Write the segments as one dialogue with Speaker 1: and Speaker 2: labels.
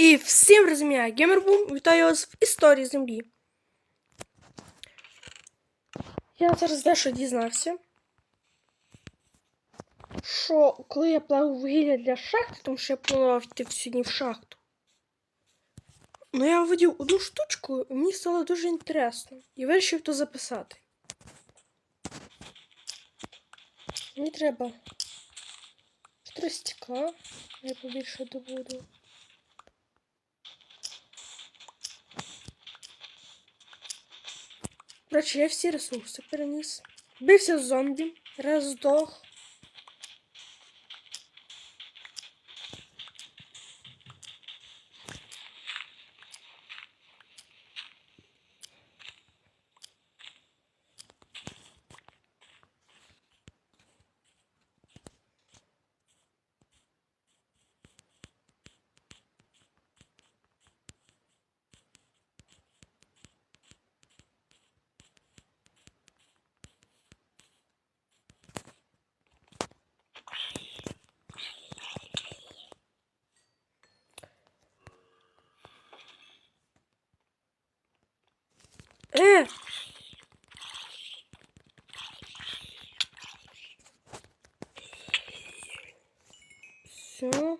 Speaker 1: І всім розуміє, Геймербум, вітаю вас в історії землі. Я зараз дещо дізнався. Що коли я плавав вугілля для шахти, тому що я планував йти сьогодні в шахту. Ну я вводив одну штучку, і мені стало дуже інтересно. І вирішив то записати. Мені треба 4 стекла. Я побільше добуду. Короче, я всі ресурси переніс. Бився з зомбі, раз Все.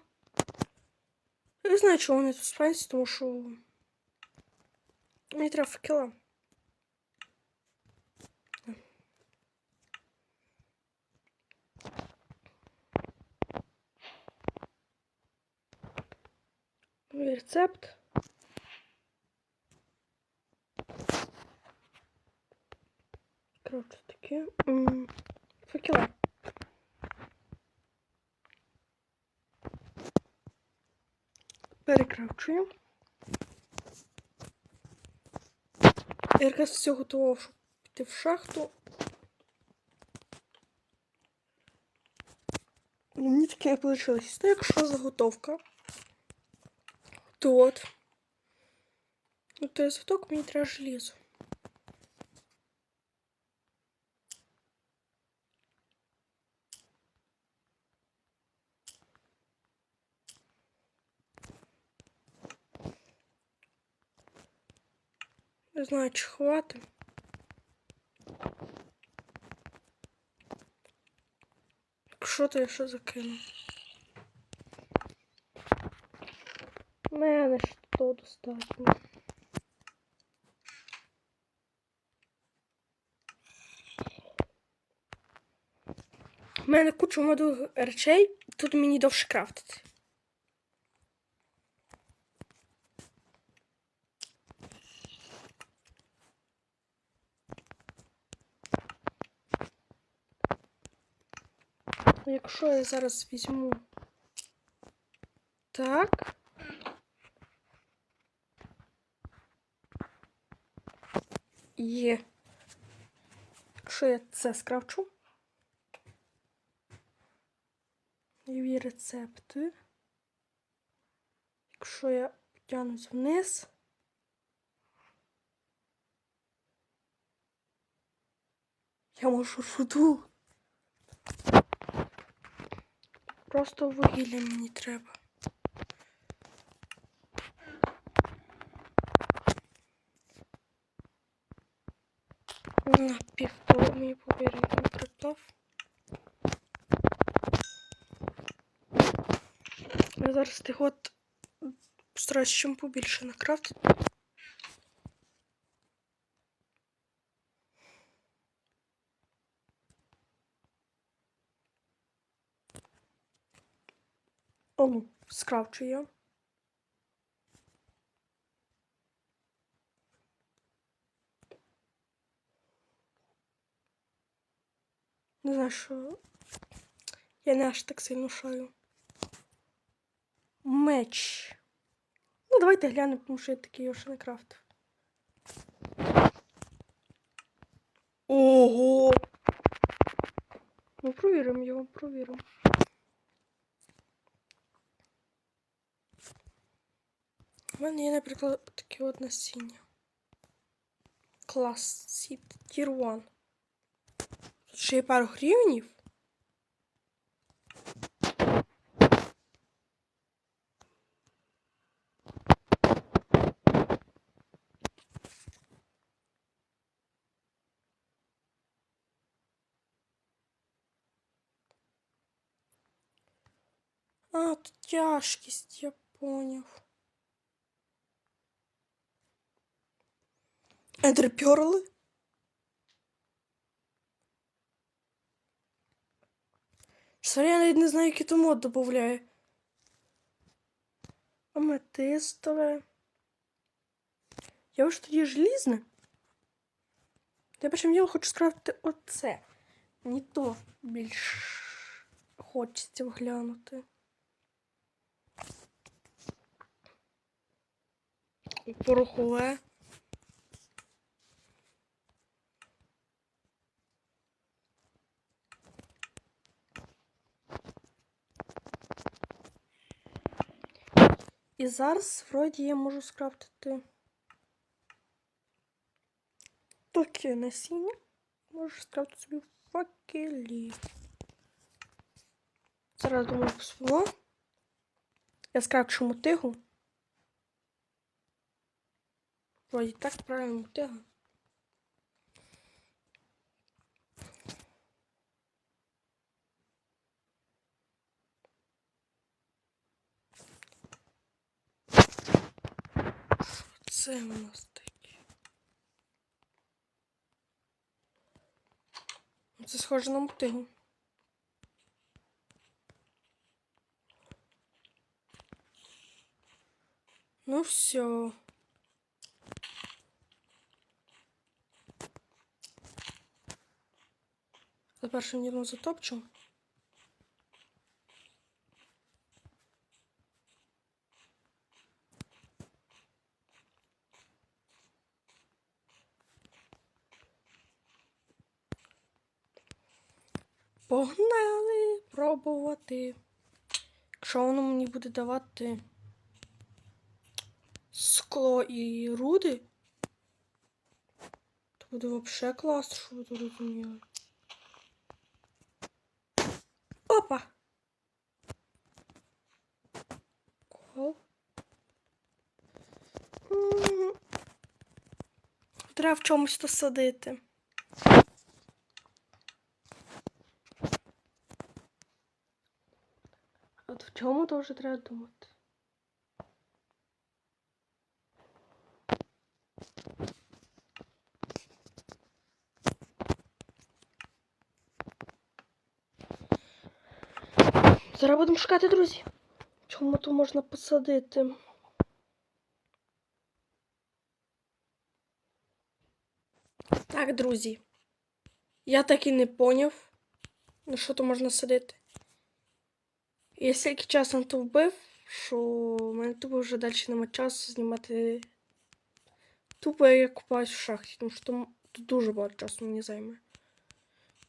Speaker 1: Я знаю, чого вони тут спаються, тому що мені факела. Рецепт. Коротше таке. м, Факела. Перекравчуємо. Я якраз все готово, щоб піти в шахту. І Мені таке вийшло. Це якщо заготовка, то от. Ну, то заготовку мені треба желізо. Не знаю, чи хватить. Якщо то я що закину? У мене ж то достатньо. У мене куча моду речей, тут мені довше крафтити. Якщо я зараз візьму так. Є. Якщо я це скравчу. Нові рецепти. Якщо я потягнусь вниз. Я можу руду. Просто вугілля мені треба. На півтора мені повірю, там. Я зараз тих от постараюсь чим побільше накрафтити. О, ну, скрафчу я. Не знаю, що я не аж так сильно шаю. Меч. Ну, давайте глянемо, тому що я такий його ще не крафтив. Ого! Ну, провіримо його, провіримо. У мене є, наприклад, таке от насіння. Клас Сіт Тір Тут ще є пару гривнів. А, тут тяжкість, я поняв. Ендерперли? Сорі, я не знаю, який то мод додає. Аметистове. Я вже тоді желізне. Я першим ділом хочу скрафтити оце. Мені то більш хочеться вглянути. Порохове. І зараз вроді я можу скрафтити таке насіння. Можу скрафтити собі факелі. Зараз думаю свого. Я скрафчу мотигу. Вроді так правильно мотига. Це у нас таке. Це схоже на мотигу. Ну все. За першим ділом затопчу. Погнали пробувати. Якщо воно мені буде давати скло і руди, то буде взагалі класно, що ви тут розуміли. Опа! Кол. Треба в чомусь то садити. Чому то вже треба думати. Зараз будемо шукати, друзі. Чому то можна посадити? Так, друзі. Я так і не поняв, на що то можна садити. Я стільки часу на то вбив, що в мене тупо вже далі нема часу знімати. Тупо я купаюсь в шахті, тому що там дуже багато часу мені займе.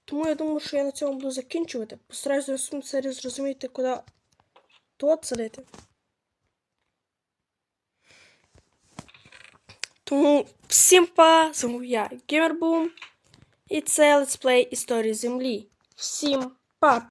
Speaker 1: Тому я думаю, що я на цьому буду закінчувати. Постараюся в серії зрозуміти, куди тут садити. Тому всім па! З я, Геймербум. І це летсплей історії землі. Всім па!